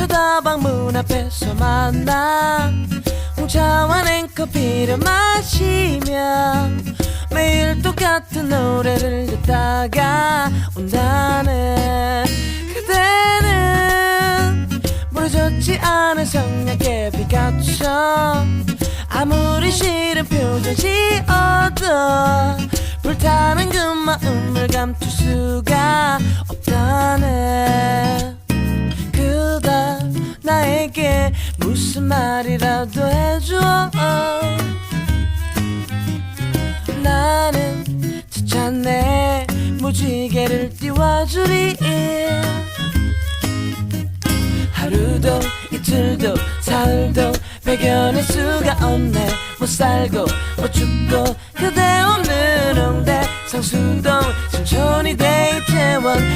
쳐다방 문 앞에서 만나. 홍차와 냉커피를 마시며 매일 똑같은 노래를 듣다가 온다네. 그대는 부러졌지 않은 성냥개 피카츄 아무리 싫은 표정 지어도 불타는 그 마음을 감출 수가 나에게 무슨 말이라도 해줘. 나는 지쳤네. 무지개를 띄워주리. 하루도 이틀도 사흘도 배견할 수가 없네. 못 살고 못 죽고 그대 없는 홍대 상수동 춤춰